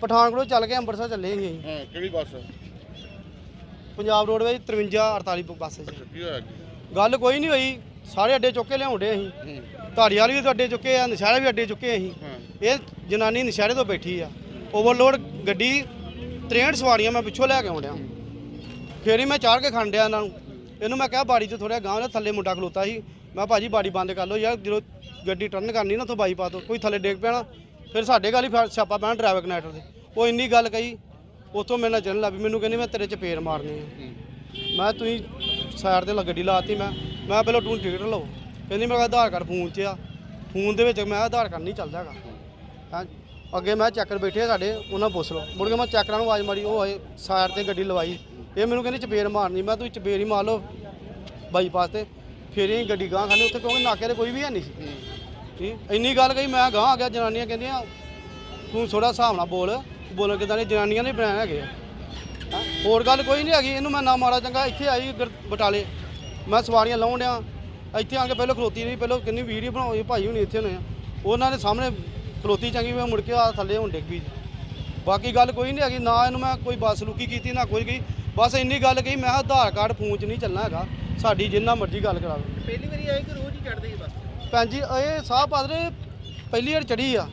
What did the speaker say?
ਪਠਾਨਕੋਟ ਚੱਲ ਕੇ ਅੰਮ੍ਰਿਤਸਰ ਚੱਲੇ ਸੀ ਅਸੀਂ। ਹਾਂ ਕਿਹੜੀ ਬੱਸ? ਪੰਜਾਬ ਰੋਡਵੇਜ਼ 53 48 ਬੱਸ 'ਚ। ਕੀ ਹੋਇਆ ਕੀ ਗੱਲ ਕੋਈ ਨਹੀਂ ਹੋਈ ਸਾਰੇ ਅੱਡੇ ਚੁੱਕ ਕੇ ਲਿਆਉਂਦੇ ਅਸੀਂ। ਹੂੰ। ਧਾਰੀਵਾਲ ਵੀ ਅੱਡੇ ਚੁੱਕੇ ਆ ਨਸ਼ਹਿਰੇ ਵੀ ਅੱਡੇ ਚੁੱਕੇ ਅਸੀਂ। ਹਾਂ। ਇਹ ਜਨਾਨੀ ਨਸ਼ਹਿਰੇ ਤੋਂ ਬੈਠੀ ਆ। ਓਵਰਲੋਡ ਗੱਡੀ 63 ਸਵਾਰੀਆਂ ਮੈਂ ਪਿੱਛੋਂ ਲੈ ਕੇ ਆਉਂਦਿਆ। ਫੇਰ ਹੀ ਮੈਂ ਚਾੜ ਕੇ ਖੰਡਿਆ ਇਹਨਾਂ ਨੂੰ। ਇਹਨੂੰ ਮੈਂ ਕਿਹਾ ਬਾੜੀ ਤੋਂ ਥੋੜਾ ਗਾਂਹ ਦੇ ਥੱਲੇ ਮੁੰਡਾ ਖਲੋਤਾ ਸੀ। ਮੈਂ ਭਾਜੀ ਬਾੜੀ ਬੰਦ ਕਰ ਲਓ ਯਾਰ ਜਦੋਂ ਗੱਡੀ ਟਰਨ ਕਰਨੀ ਨਾ ਉੱਥੋਂ ਬਾਈਪਾਸ ਤੋਂ ਕੋਈ ਥੱਲੇ ਡੇਗ ਪੈਣਾ। ਫਿਰ ਸਾਡੇ ਗੱਲ ਸਿਆਪਾ ਪੈਣਾ ਡਰਾਈਵਰ ਕਨੈਕਟਰ ਦੇ। ਉਹ ਇੰਨੀ ਗੱਲ ਕਹੀ ਉੱਥੋਂ ਮੇਰੇ ਨਾਲ ਲੱਗ ਪਈ ਮੈਨੂੰ ਕਹਿੰਦੀ ਮੈਂ ਤੇਰੇ ਚ ਪੇਰ ਮਾਰਨੀ ਆ। ਹੂੰ। ਮੈਂ ਤੁਸੀਂ ਸਾਈਡ ਤੇ ਲ- ਗੱਡੀ ਲਾਤੀ ਮੈਂ ਮੈਂ ਪਹਿਲਾਂ ਤੂੰ ਟਿਕਟ ਲਓ। ਕਹਿੰਦੀ ਮੇਰਾ ਆਧਾਰ ਕਾਰਡ ਫੋਨ 'ਚ ਆ। ਫੋਨ ਦੇ ਵਿੱਚ ਮੈਂ ਆਧਾਰ ਕਾਰਡ ਨਹੀਂ ਚੱਲਦਾ ਹੈਗਾ। ਹੈਂ? ਅੱਗੇ ਮੈਂ ਚੱਕਰ ਬੈਠੇ ਆ ਸਾਡੇ ਉਹਨਾਂ ਪੁੱਛ ਲਓ। ਮੁੜ ਕੇ ਮੈਂ ਚੱਕਰਾਂ ਨੂੰ ਆਵਾਜ਼ ਮਾਰੀ ਉਹ ਆਏ ਸਾਈਡ ਤੇ ਗੱਡੀ ਲਵਾਈ। ਇਹ ਮੈਨੂੰ ਕਹਿੰਦੀ ਚਪੇੜ ਮਾਰਨੀ। ਮੈਂ ਤੁਸੀਂ ਚਪੇੜ ਹੀ ਮਾਰ ਲਓ। ਬਾਈਪਾਸ ਤੇ। ਫਿਰ ਹੀ ਗੱਡੀ ਗਾਂ ਖਾਣੇ। ਉੱਥੇ ਕਿਉਂਕਿ ਨਾਕੇ ਤੇ ਕੋਈ ਵੀ ਹੈ ਨਹੀਂ ਸੀ। ਠੀਕ ਇੰਨੀ ਗੱਲ ਕਹੀ, ਮੈਂ ਗਾਂ ਆ ਗਿਆ, ਜਨਾਨੀਆਂ ਕਹਿੰਦੀਆਂ, ਤੂੰ ਥੋੜਾ ਹਿਸਾਬ ਨਾਲ ਬੋਲ, ਬੋਲਣ ਕਿਦਾਂ ਨੇ ਜਨਾਨੀਆਂ ਨੇ ਬਣਾਏ ਹੈਗੇ ਆ। ਹੈਂ। ਹੋਰ ਗੱਲ ਕੋਈ ਨਹੀਂ ਹੈਗੀ, ਇਹਨੂੰ ਮੈਂ ਨਾ ਮਾਰਾ ਚੰਗਾ, ਇੱਥੇ ਆਈ ਗੁਰ- ਬਟਾਲੇ। ਮੈਂ ਸਵਾਰੀਆਂ ਲਾਉਣ ਡਿਆ, ਇੱਥੇ ਆ ਕੇ ਪਹਿਲਾਂ ਖਲੋਤੀ ਰਹੀ ਪਹਿਲਾਂ ਕਿੰਨੀ ਵੀਡੀਓ ਬਣਾਈ ਭਾਈ ਹੁਣੀ ਇੱਥੇ ਹੋਣੇ ਆ। ਉਹਨਾਂ ਦੇ ਸਾਹਮਣੇ ਖਲੋਤੀ ਚੰਗੀ, ਮੈਂ ਮੁੜ ਕੇ ਆ ਥੱਲੇ ਹੁਣ ਡਿੱਗ ਪਈ। ਬਾਕੀ ਗੱਲ ਕੋਈ ਨਹੀਂ ਹੈਗੀ, ਨਾ ਇਹਨੂੰ ਮੈਂ ਕੋਈ ਬਸਲੂਕੀ ਕੀਤੀ, ਨਾ ਕੋਈ ਗਈ। ਬਸ ਇੰਨੀ ਗੱਲ ਕਹੀ, ਮੈਂ ਕਿਹਾ ਆਧਾਰ ਕਾਰਡ ਫੋਨ 'ਚ ਨਹੀਂ ਚੱਲਣਾ ਹੈਗਾ, ਸਾਡੀ ਜਿੰਨਾ ਮਰਜ਼ੀ ਗੱਲ ਕਰਾ ਲਓ। ਪਹਿਲੀ ਵਾਰੀ ਆਏ ਕਿ ਰੋਜ਼ ਹੀ ਚੜਦੇ ਸੀ ਬਸ? ਭੈਣ ਜੀ ਇਹ ਸਾਹ ਪਾਦਰੇ ਪਹਿਲੀ ਵਾਰ ਚੜੀ ਆ।